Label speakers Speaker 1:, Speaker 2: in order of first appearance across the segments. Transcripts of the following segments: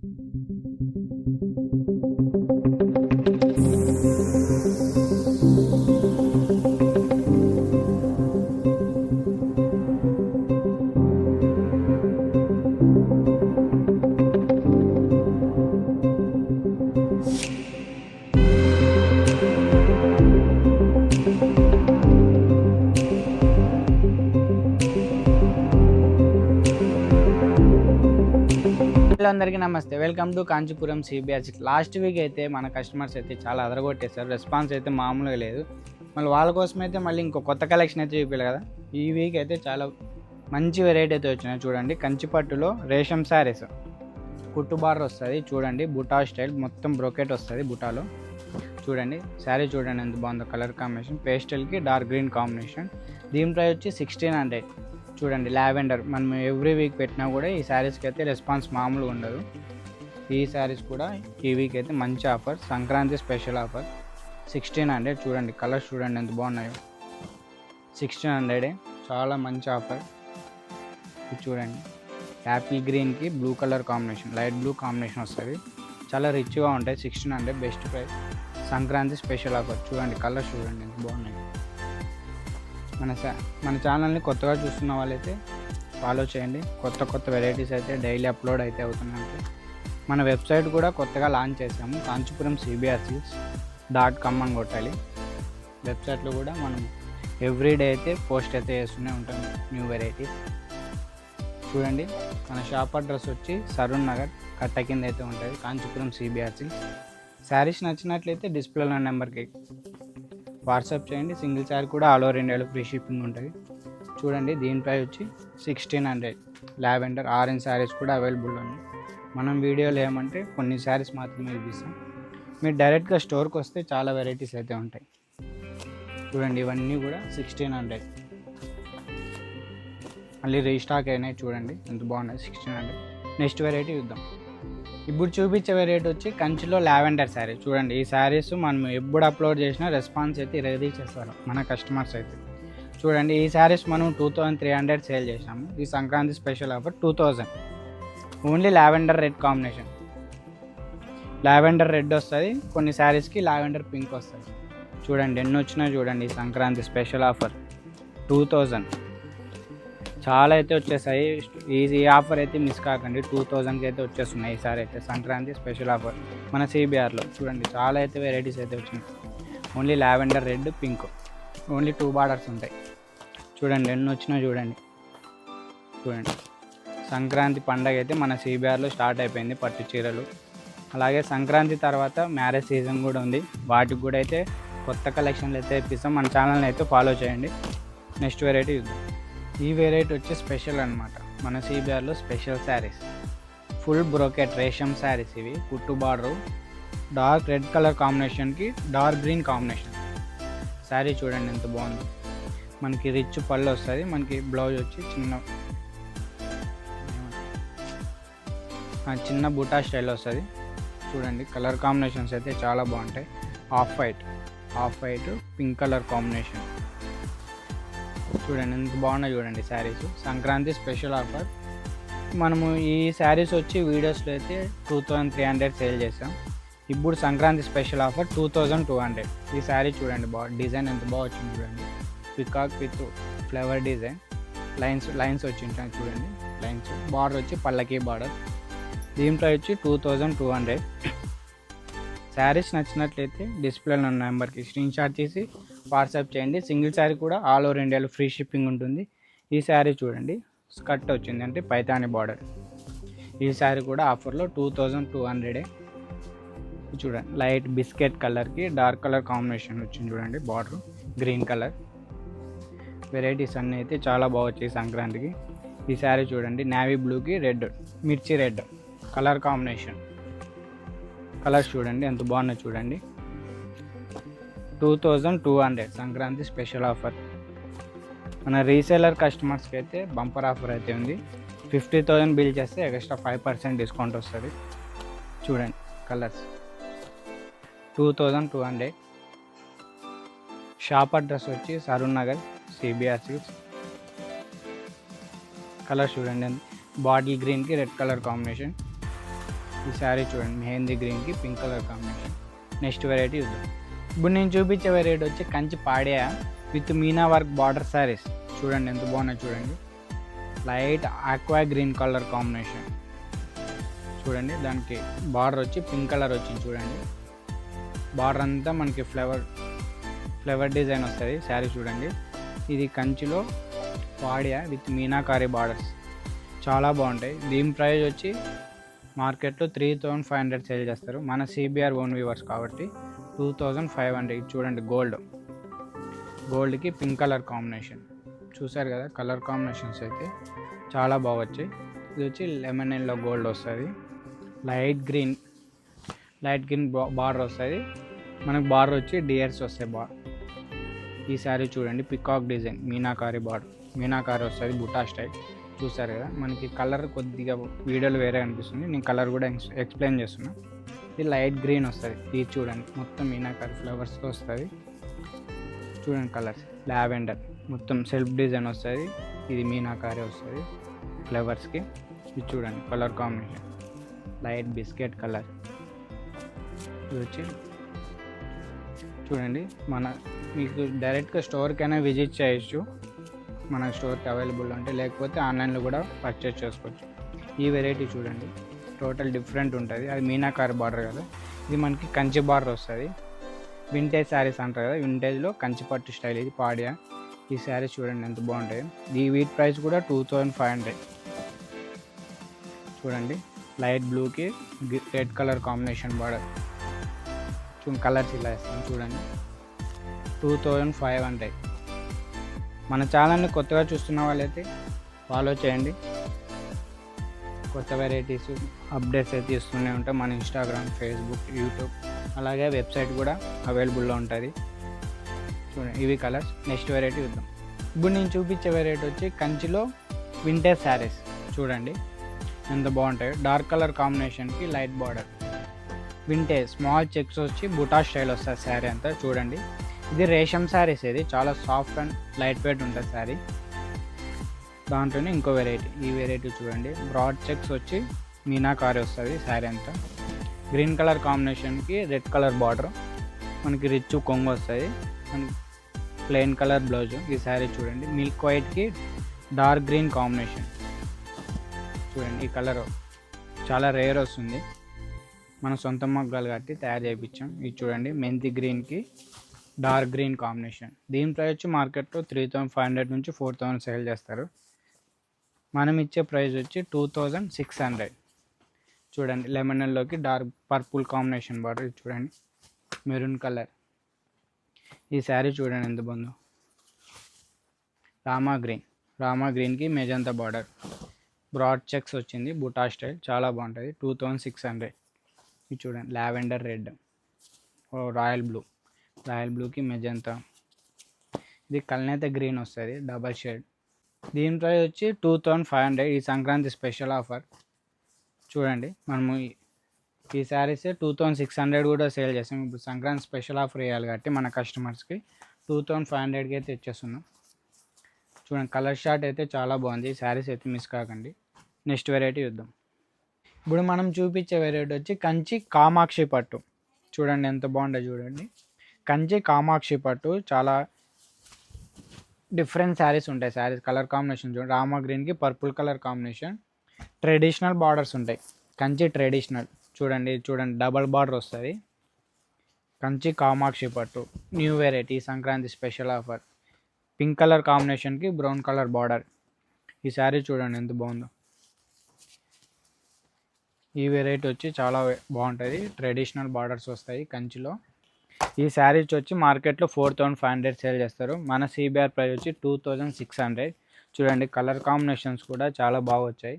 Speaker 1: Thank you. అందరికీ నమస్తే. Welcome to Kanchipuram C B S last week అయితే మన కస్టమర్స్ అయితే చాలా అదరగొట్టేశారు. రెస్పాన్స్ అయితే మామూలుగా లేదు. మళ్ళీ వాళ్ళ కోసం అయితే మళ్ళీ ఇంకో కొత్త కలెక్షన్ అయితే చూపించాలి కదా. ఈ వీక్ అయితే చాలా మంచి వెరైటీ అయితే వచ్చినాయి. చూడండి కంచిపట్టులో రేషం శారీస్ కుట్టు వస్తుంది చూడండి బుటా స్టైల్ మొత్తం బ్రోకెట్ వస్తుంది బుటాలో. చూడండి శారీ చూడండి ఎంత బాగుందో కలర్ కాంబినేషన్ పేస్టల్కి డార్క్ గ్రీన్ కాంబినేషన్ దీని ప్రైస్ వచ్చి సిక్స్టీన్ హండ్రెడ్ చూడండి లావెండర్. మనం ఎవ్రీ వీక్ పెట్టినా కూడా ఈ శారీస్కి అయితే రెస్పాన్స్ మామూలుగా ఉండదు. ఈ శారీస్ కూడా ఈ వీక్ అయితే మంచి offer. Sankranti special offer. Sixteen hundred చూడండి కలర్స్ చూడండి ఎంత బాగున్నాయో. సిక్స్టీన్ హండ్రెడే చాలా మంచి ఆఫర్. ఇది చూడండి యాపిల్ గ్రీన్కి blue colour combination light blue combination వస్తుంది. చాలా రిచ్గా ఉంటాయి sixteen hundred best price. Sankranti special offer. చూడండి కలర్స్ చూడండి ఎంత బాగున్నాయి. మన మన ఛానల్ని కొత్తగా చూస్తున్న వాళ్ళైతే ఫాలో చేయండి. కొత్త కొత్త వెరైటీస్ అయితే డైలీ అప్లోడ్ అయితే అవుతున్నాయి మన వెబ్సైట్ కూడా కొత్తగా లాంచ్ చేసాము కాంచీపురం సిబిఆర్సీస్ డాట్ కామ్ అని కొట్టాలి. వెబ్సైట్లో కూడా మనం ఎవ్రీ డే అయితే పోస్ట్ అయితే చేస్తూనే ఉంటాం న్యూ వెరైటీస్ చూడండి మన షాప్ అడ్రస్ వచ్చి సరూన్ నగర్ కట్ట కింద అయితే ఉంటుంది. కాంచీపురం సిబిఆర్సీ శారీస్ నచ్చినట్లయితే డిస్ప్లేలో నెంబర్కి వాట్సాప్ చేయండి. సింగిల్ శారీ కూడా ఆల్ ఓవర్ ఇండియాలో ఫ్రీ షిప్పింగ్ ఉంటుంది. చూడండి దీనిపై వచ్చి sixteen hundred lavender orange saris కూడా అవైలబుల్ ఉన్నాయి. మనం వీడియోలో ఏమంటే కొన్ని శారీస్ మాత్రమే చూపిస్తాం. మీరు డైరెక్ట్గా స్టోర్కి వస్తే చాలా వెరైటీస్ అయితే ఉంటాయి. చూడండి ఇవన్నీ కూడా సిక్స్టీన్ హండ్రెడ్ మళ్ళీ రీస్టాక్ అయినాయి చూడండి ఎంత బాగున్నాయి. సిక్స్టీన్ హండ్రెడ్ నెక్స్ట్ వెరైటీ చూద్దాం. ఇప్పుడు చూపించే రేట్ వచ్చి కంచిలో లావెండర్ శారీ. చూడండి ఈ శారీస్ మనం ఎప్పుడు అప్లోడ్ చేసినా రెస్పాన్స్ అయితే రెడీ చేస్తారు మన కస్టమర్స్ అయితే. చూడండి ఈ శారీస్ మనం two thousand three hundred sale చేసాము ఈ Sankranti special offer two thousand only lavender red combination lavender red వస్తుంది కొన్ని శారీస్కి లావెండర్ పింక్ వస్తుంది. చూడండి ఎన్ని వచ్చినా చూడండి ఈ Sankranti special offer two thousand చాలా అయితే వచ్చేసాయి. ఈ ఆఫర్ అయితే మిస్ కాకండి. టూ థౌజండ్కి అయితే వచ్చేస్తున్నాయి. ఈసారి అయితే సంక్రాంతి స్పెషల్ ఆఫర్ మన సిబిఆర్లో చూడండి చాలా అయితే వెరైటీస్ అయితే వచ్చినాయి. Only lavender red pink. Only two borders ఉంటాయి. చూడండి ఎన్ని వచ్చినా చూడండి. చూడండి. సంక్రాంతి పండగ అయితే మన సిబిఆర్లో స్టార్ట్ అయిపోయింది పట్టు చీరలు. అలాగే సంక్రాంతి తర్వాత మ్యారేజ్ సీజన్ కూడా ఉంది. వాటికి కూడా అయితే కొత్త కలెక్షన్లు అయితే ఇప్పిస్తాం. మన ఛానల్ని అయితే ఫాలో చేయండి. నెక్స్ట్ వెరైటీ చూద్దాం. ఈ వెరైటీ వచ్చి స్పెషల్ అనమాట మన సిబిఆర్లో స్పెషల్ శారీస్ ఫుల్ బ్రోకెట్ రేషమ్ శారీస్ ఇవి కుట్టు బార్డరు. డార్క్ రెడ్ కలర్ కాంబినేషన్కి డార్క్ గ్రీన్ కాంబినేషన్ శారీ చూడండి ఎంత బాగుంది. మనకి రిచ్ పళ్ళు వస్తుంది మనకి బ్లౌజ్ వచ్చి చిన్న చిన్న బుటా స్టైల్ వస్తుంది. చూడండి కలర్ కాంబినేషన్స్ అయితే చాలా బాగుంటాయి. Off white off white pink colour combination చూడండి ఎంత బాగున్నాయి చూడండి శారీస్ సంక్రాంతి స్పెషల్ ఆఫర్ మనము ఈ శారీస్ వచ్చి వీడియోస్లో అయితే two thousand three hundred sale చేసాం ఇప్పుడు Sankranti special offer two thousand two hundred ఈ శారీ చూడండి బాగా డిజైన్ ఎంత బాగా వచ్చింది చూడండి. Peacock with flower design lines lines వచ్చి చూడండి. లైన్స్ బార్డర్ వచ్చి పల్లకి బార్డర్ దీంట్లో వచ్చి two thousand two hundred saris నచ్చినట్లయితే డిస్ప్లేలో ఉన్న నెంబర్కి స్క్రీన్ షాట్ తీసి వాట్సాప్ చేయండి. సింగిల్ శారీ కూడా ఆల్ ఓవర్ ఇండియాలో ఫ్రీ షిప్పింగ్ ఉంటుంది. ఈ శారీ చూడండి. స్కర్ట్ వచ్చింది అంటే పైతాని బార్డర్. ఈ శారీ కూడా ఆఫర్లో టూ థౌజండ్ టూ హండ్రెడే చూడండి. లైట్ బిస్కెట్ కలర్కి డార్క్ కలర్ కాంబినేషన్ వచ్చింది చూడండి బార్డర్. Green colour. వెరైటీస్ అన్నీ అయితే చాలా బాగా వచ్చాయి సంక్రాంతికి. ఈ శారీ చూడండి. నావీ బ్లూకి రెడ్ మిర్చి రెడ్ కలర్ కాంబినేషన్. కలర్స్ చూడండి ఎంత బాగున్నాయి చూడండి. Two thousand two hundred Sankranti special offer. మన రీసేలర్ కస్టమర్స్కి అయితే బంపర్ ఆఫర్ అయితే ఉంది. ఫిఫ్టీ థౌజండ్ బిల్ చేస్తే ఎక్స్ట్రా ఫైవ్ పర్సెంట్ డిస్కౌంట్ వస్తుంది. చూడండి colours. Two thousand two hundred. Shop address వచ్చి సరూన్ నగర్ సిబిఆర్సి కలర్ చూడండి బాటిల్ గ్రీన్కి రెడ్ కలర్ కాంబినేషన్. ఈ శారీ చూడండి మెహందీ గ్రీన్కి pink colour combination. Next variety చూద్దాం ఇప్పుడు నేను చూపించే వెరైటీ వచ్చి Kanchi పాడియా with meena work border saris. చూడండి ఎంత బాగున్నాయి చూడండి. Light aqua green colour combination. చూడండి దానికి బార్డర్ వచ్చి పింక్ కలర్ వచ్చింది చూడండి. బార్డర్ అంతా మనకి ఫ్లేవర్ ఫ్లేవర్ డిజైన్ వస్తుంది శారీ చూడండి. ఇది కంచిలో వాడియా విత్ మీనాకారి బార్డర్స్. చాలా బాగుంటాయి. దీని ప్రైస్ వచ్చి మార్కెట్లో three thousand five hundred sale చేస్తారు. మన సిబిఆర్ ఓన్ వ్యూవర్స్ కాబట్టి టూ థౌజండ్ ఫైవ్ హండ్రెడ్ చూడండి గోల్డ్. గోల్డ్కి పింక్ కలర్ కాంబినేషన్. చూసారు కదా కలర్ కాంబినేషన్స్ అయితే చాలా బాగా వచ్చాయి. ఇది వచ్చి లెమన్ ఎల్లో గోల్డ్ వస్తుంది. Light green light green border వస్తుంది. మనకు బార్డర్ వచ్చి డియర్స్ వస్తాయి బా ఈ శారీ చూడండి peacock design meenakari border. Meenakari వస్తుంది బుటా స్టైల్. చూసారు కదా మనకి కలర్ కొద్దిగా వీడియోలో వేరే అనిపిస్తుంది. నేను కలర్ కూడా ఎక్స్- ఎక్స్ప్లెయిన్ చేస్తున్నా. ఇది లైట్ గ్రీన్ వస్తుంది ఇది చూడండి. మొత్తం మీనాకర్ ఫ్లవర్స్తో వస్తుంది. చూడండి కలర్స్ లావెండర్. మొత్తం సెల్ఫ్ డిజైన్ వస్తుంది ఇది మీనాకారే వస్తుంది ఫ్లవర్స్కి ఇది చూడండి colour combination. Light biscuit colour. ఇది వచ్చి చూడండి మన మీకు డైరెక్ట్గా స్టోర్కైనా విజిట్ చేయొచ్చు. మన స్టోర్కి అవైలబుల్ ఉంటే లేకపోతే ఆన్లైన్లో కూడా పర్చేస్ చేసుకోవచ్చు. ఈ వెరైటీ చూడండి. టోటల్ డిఫరెంట్ ఉంటుంది. అది మీనాకారి బార్డర్ కదా. ఇది మనకి కంచి బార్డర్ వస్తుంది. వింటేజ్ శారీస్ అంటారు కదా. వింటేజ్లో కంచి పట్టు స్టైల్ ఇది పాడియా. ఈ శారీ చూడండి ఎంత బాగుంటాయి. ఈ వీట్ ప్రైస్ కూడా టూ థౌజండ్ ఫైవ్ హండ్రెడ్. చూడండి. లైట్ బ్లూకి రెడ్ కలర్ కాంబినేషన్ బార్డర్. చూ కలర్స్ ఇలా ఇస్తాను చూడండి. Two thousand five hundred. మన ఛానల్ని కొత్తగా చూస్తున్న వాళ్ళైతే ఫాలో చేయండి. కొత్త వెరైటీస్ అప్డేట్స్ అయితే ఇస్తూనే ఉంటాం. మన ఇన్స్టాగ్రామ్ ఫేస్బుక్ యూట్యూబ్ అలాగే వెబ్సైట్ కూడా అవైలబుల్లో ఉంటుంది. చూడండి ఇవి కలర్స్ నెక్స్ట్ వెరైటీ చూద్దాం. ఇప్పుడు నేను చూపించే వెరైటీ వచ్చి కంచిలో వింటేజ్ శారీస్ చూడండి ఎంత బాగుంటాయో. డార్క్ కలర్ కాంబినేషన్కి light border vintage small checks వచ్చి బుటా స్టైల్ వస్తుంది శారీ అంతా. చూడండి. ఇది రేషమ్ శారీస్ ఇది చాలా సాఫ్ట్ అండ్ లైట్ వెయిట్ ఉంటుంది శారీ దాంట్లోనే ఇంకో వెరైటీ ఈ వెరైటీ చూడండి. బ్రాడ్ చెక్స్ వచ్చి మీనాకారి వస్తుంది శారీ అంతా. గ్రీన్ కలర్ కాంబినేషన్కి రెడ్ కలర్ బార్డర్ మనకి రిచ్ కొంగు వస్తుంది. మనకి ప్లెయిన్ కలర్ బ్లౌజ్ ఈ శారీ చూడండి. మిల్క్ వైట్కి డార్క్ గ్రీన్ కాంబినేషన్ చూడండి ఈ కలర్ చాలా రేర్ వస్తుంది. మన సొంత మొగ్గలు కట్టి తయారు చేయించాం ఇది చూడండి మెంతి గ్రీన్కి డార్క్ గ్రీన్ కాంబినేషన్. దీని ప్రైస్ వచ్చి మార్కెట్లో త్రీ థౌజండ్ ఫైవ్ హండ్రెడ్ నుంచి ఫోర్ థౌజండ్ సేల్ చేస్తారు. మనం ఇచ్చే ప్రైస్ వచ్చి టూ థౌజండ్ సిక్స్ హండ్రెడ్ చూడండి లెమన్లోకి డార్క్ పర్పుల్ కాంబినేషన్ బార్డర్ చూడండి. మెరూన్ కలర్ ఈ శారీ చూడండి ఎంత బాగుందో. రామా గ్రీన్ రామా గ్రీన్కి మెజంతా బార్డర్ బ్రాడ్ చెక్స్ వచ్చింది బుటా స్టైల్ చాలా బాగుంటుంది టూ థౌజండ్ సిక్స్ హండ్రెడ్ ఇది చూడండి లావెండర్ రెడ్ ఓ రాయల్ బ్లూ రాయల్ బ్లూకి మెజంతా. ఇది కల్నేత గ్రీన్ వస్తుంది డబల్ షేడ్. దీని ప్రైస్ వచ్చి టూ థౌజండ్ ఫైవ్ హండ్రెడ్. ఈ సంక్రాంతి స్పెషల్ ఆఫర్. చూడండి మనము ఈ- saris two thousand six hundred కూడా సేల్ చేస్తాం. ఇప్పుడు సంక్రాంతి స్పెషల్ ఆఫర్ వేయాలి కాబట్టి మన కస్టమర్స్కి టూ థౌజండ్ ఫైవ్ హండ్రెడ్కి అయితే ఇచ్చేస్తున్నాం చూడండి కలర్ షార్ట్ అయితే చాలా బాగుంది. ఈ శారీస్ అయితే మిస్ కాకండి. నెక్స్ట్ వెరైటీ చూద్దాం. ఇప్పుడు మనం చూపించే వెరైటీ వచ్చి కంచి కామాక్షి పట్టు. చూడండి ఎంత బాగుందో చూడండి. కంచి కామాక్షి పట్టు. చాలా డిఫరెంట్ శారీస్ ఉంటాయి. శారీస్ కలర్ కాంబినేషన్ చూడండి రామా గ్రీన్కి purple colour combination traditional borders ఉంటాయి. కంచి ట్రెడిషనల్ చూడండి చూడండి. డబల్ బార్డర్ వస్తుంది. కంచి కామాక్షి పట్టు. New variety Sankranti special offer pink colour కాంబినేషన్కి బ్రౌన్ కలర్ బార్డర్ ఈ శారీ చూడండి ఎంత బాగుందో. ఈ వెరైటీ వచ్చి చాలా బాగుంటుంది. ట్రెడిషనల్ బార్డర్స్ వస్తాయి కంచిలో. ఈ శారీస్ వచ్చి మార్కెట్లో four thousand five hundred sale చేస్తారు. మన సిబిఆర్ ప్రైస్ వచ్చి టూ థౌజండ్ సిక్స్ హండ్రెడ్. చూడండి కలర్ కాంబినేషన్స్ కూడా చాలా బాగా వచ్చాయి.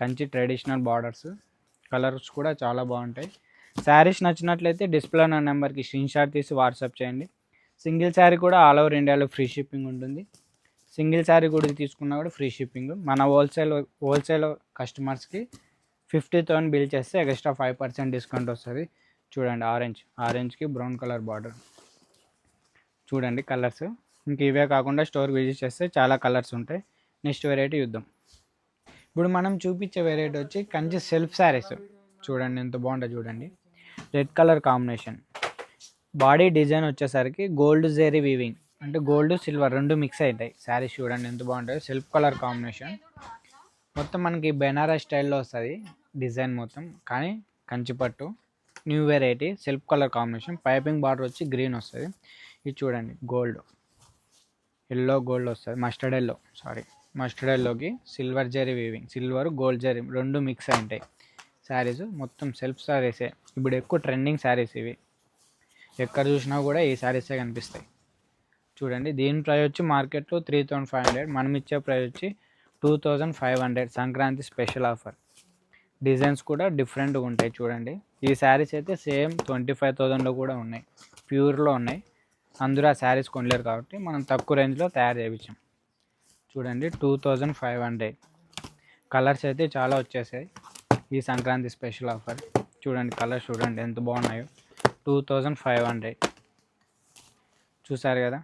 Speaker 1: కంచి ట్రెడిషనల్ బార్డర్స్ కలర్స్ కూడా చాలా బాగుంటాయి. శారీస్ నచ్చినట్లయితే డిస్ప్లే ఉన్న నెంబర్కి స్క్రీన్ షాట్ తీసి వాట్సాప్ చేయండి. సింగిల్ శారీ కూడా ఆల్ ఓవర్ ఇండియాలో ఫ్రీ షిప్పింగ్ ఉంటుంది. సింగిల్ శారీ కూడా తీసుకున్నా కూడా ఫ్రీ షిప్పింగ్. మన హోల్సేల్ హోల్సేల్ కస్టమర్స్కి ఫిఫ్టీ థౌసండ్ బిల్ చేస్తే ఎక్స్ట్రా ఫైవ్ పర్సెంట్ డిస్కౌంట్ వస్తుంది. చూడండి ఆరెంజ్ ఆరెంజ్కి బ్రౌన్ కలర్ బార్డర్ చూడండి కలర్స్ ఇంక ఇవే కాకుండా స్టోర్ విజిట్ చేస్తే చాలా కలర్స్ ఉంటాయి. నెక్స్ట్ వెరైటీ యుద్ధం ఇప్పుడు మనం చూపించే వెరైటీ వచ్చి కంచి సెల్ఫ్ శారీస్ చూడండి ఎంత బాగుంటుంది చూడండి. Red colour combination body design వచ్చేసరికి గోల్డ్ జెరీ వీవింగ్ అంటే గోల్డ్ సిల్వర్ రెండు మిక్స్ అవుతాయి. శారీస్ చూడండి ఎంత బాగుంటుంది సెల్ఫ్ కలర్ కాంబినేషన్ మొత్తం మనకి బెనారస్ స్టైల్లో వస్తుంది డిజైన్ మొత్తం. కానీ కంచిపట్టు new variety self colour combination. Piping border వచ్చి గ్రీన్ వస్తుంది. ఇది చూడండి గోల్డ్. ఎల్లో గోల్డ్ వస్తుంది. Mustard yellow sari. మస్టర్డ్ ఎల్లోకి silver zari weaving. Silver gold zari రెండు మిక్స్ అయి ఉంటాయి. శారీస్ మొత్తం సెల్ఫ్ శారీసే. ఇప్పుడు ఎక్కువ ట్రెండింగ్ శారీస్ ఇవి. ఎక్కడ చూసినా కూడా ఈ శారీసే కనిపిస్తాయి. చూడండి దీని ప్రైస్ వచ్చి మార్కెట్లో త్రీ థౌజండ్ ఫైవ్ హండ్రెడ్. మనం ఇచ్చే ప్రైస్ వచ్చి two thousand five hundred. Sankranti special offer. Designs కూడా డిఫరెంట్గా ఉంటాయి చూడండి. ఈ శారీస్ అయితే సేమ్ ట్వంటీ ఫైవ్ థౌజండ్లో కూడా ఉన్నాయి. ప్యూర్లో ఉన్నాయి. అందరూ ఆ శారీస్ కొనలేరు కాబట్టి మనం తక్కువ రేంజ్లో తయారు చేయించాం. చూడండి two thousand five hundred. Colours అయితే చాలా వచ్చేసాయి. ఈ సంక్రాంతి స్పెషల్ ఆఫర్. చూడండి కలర్స్ చూడండి ఎంత బాగున్నాయో. Two thousand five hundred. చూసారు కదా?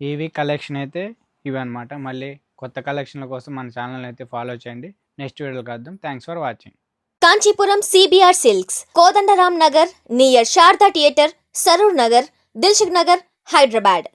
Speaker 1: ఈవీ కలెక్షన్ అయితే ఇవి అనమాట మళ్ళీ కొత్త కలెక్షన్ల కోసం మన ఛానల్ అయితే ఫాలో చేయండి. నెక్స్ట్ వీడియోలో కలుద్దాం. Thanks for watching.
Speaker 2: Kanchipuram CBR silks Kodandaram Nagar near Sharada theatre Saroor Nagar Dilsukh Nagar Hyderabad.